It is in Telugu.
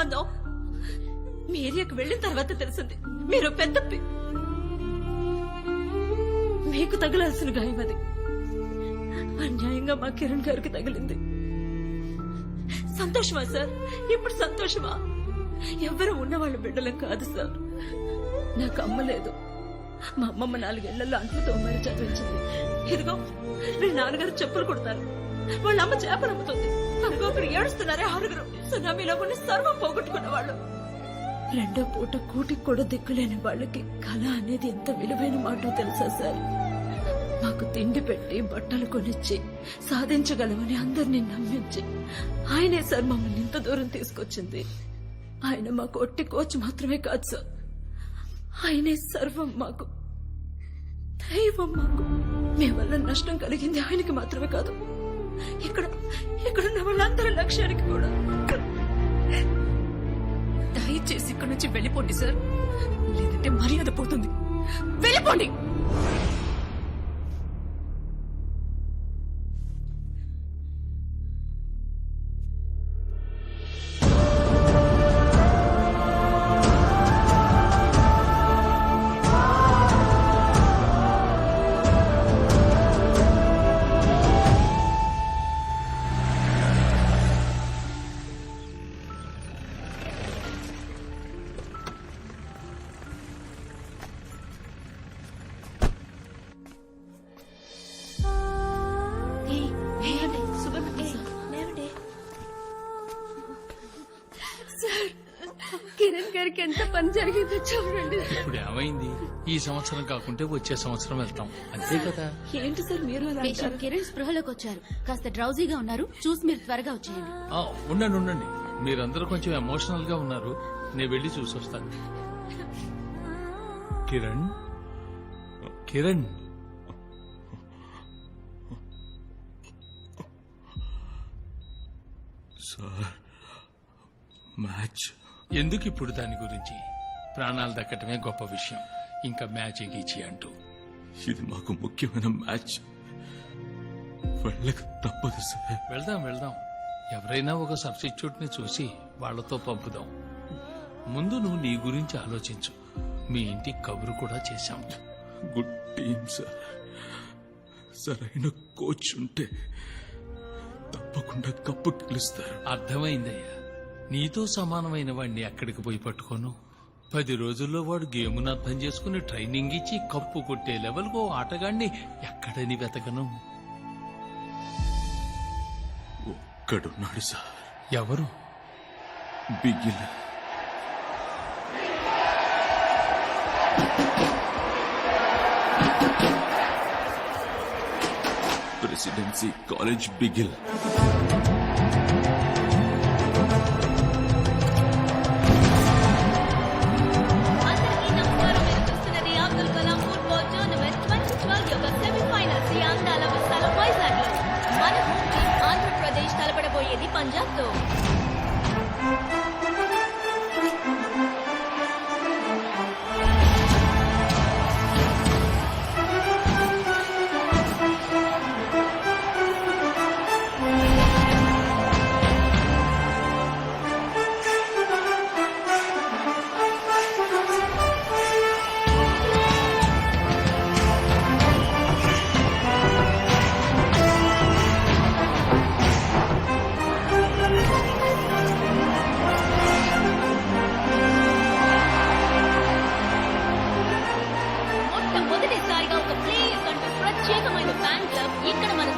సంబంధం మీ ఏరియాకి వెళ్ళిన తర్వాత తెలిసింది. మీరు పెద్ద మీకు తగలాల్సిన గాయం అది. అన్యాయంగా మా కిరణ్ గారికి తగిలింది. సంతోషమా సార్? ఇప్పుడు సంతోషమా? ఎవ్వరు ఉన్నవాళ్ళు బిడ్డలం కాదు సార్. నాకు అమ్మ లేదు. మా అమ్మమ్మ నాలుగేళ్ళలో అంట్లు తోమని చదివించింది. ఇదిగో వీళ్ళ నాన్నగారు చెప్పులు కొడతారు. వాళ్ళ అమ్మ చేపలు అమ్ముతుంది. ఒకరు ఏడుస్తున్నారే ఆరుగురు. సునామీలో కొన్ని సర్వం పోగొట్టుకున్న వాళ్ళు రెండో పూట కూటికి కూడా దిక్కులేని వాళ్ళకి కళ అనేది ఎంత విలువైన మాట తెలుసా సార్? మాకు తిండి పెట్టి బట్టలు కొనిచ్చి సాధించగలమని అందరినీ నమ్మించి ఆయనే సార్ మమ్మల్ని ఇంత దూరం తీసుకొచ్చింది. ఆయన మాకు ఒట్టి కోచ్ మాత్రమే కాదు సార్. ఆయనే సర్వం మాకు. దైవం మాకు. మీ వల్ల నష్టం కలిగింది ఆయనకి మాత్రమే కాదు. ఇక్కడ ఇక్కడున్న వాళ్ళందరి లక్ష్యానికి కూడా. ఇక్కడి నుంచి వెళ్ళిపోండి సార్. లేదంటే మర్యాద పోతుంది. వెళ్ళిపోండి! కిరణ్ గారికి ఎంత పని జరిగిందో చూడండి ఇప్పుడు ఏమైంది? ఈ సంవత్సరం కాకుంటే వచ్చే సంవత్సరం వెళ్తాం. అంతే కదా? ఏంటి సార్ మీరు అలా కిరణ్ స్పృహలోకి వచ్చారు. కాస్త డ్రౌజీగా ఉన్నారు. చూసి మీరు త్వరగా వచ్చేయండి. ఆ, ఉండండి ఉండండి. మీరందరూ కొంచెం ఎమోషనల్గా ఉన్నారు. నేను వెళ్ళి చూసొస్తాను. కిరణ్? కిరణ్? సార్. మ్యాచ్ ఎందుకు ఇప్పుడు దాని గురించి? ప్రాణాలు దక్కటమే గొప్ప విషయం. ఇంకా మ్యాచ్ గీచి అంటూ. ఇది మాకు ముఖ్యమైన మ్యాచ్. వెళ్ళక తప్పదు సార్. వెళ్దాం వెళ్దాం. ఎవరైనా ఒక సబ్స్టిట్యూట్ని చూసి వాళ్ళతో పంపుదాం. ముందు నువ్వు నీ గురించి ఆలోచించు. మీ ఇంటికి కబురు కూడా చేశాం. Good team sir. సరైన కోచ్ ఉంటే తప్పకుండా కప్పు గెలుస్తారు. అర్థమైందయ్యా. నీతో సమానమైన వాడిని అక్కడికి పోయి పట్టుకోను. పది రోజుల్లో వాడు గేమును అర్థం చేసుకుని ట్రైనింగ్ ఇచ్చి కప్పు కొట్టే లెవెల్కు ఆటగాడిని ఎక్కడని వెతకను. ఒక్కడున్నాడు సార్. ఎవరు? బిగిల్. Presidency college Bigil. ఇక్కడ మనం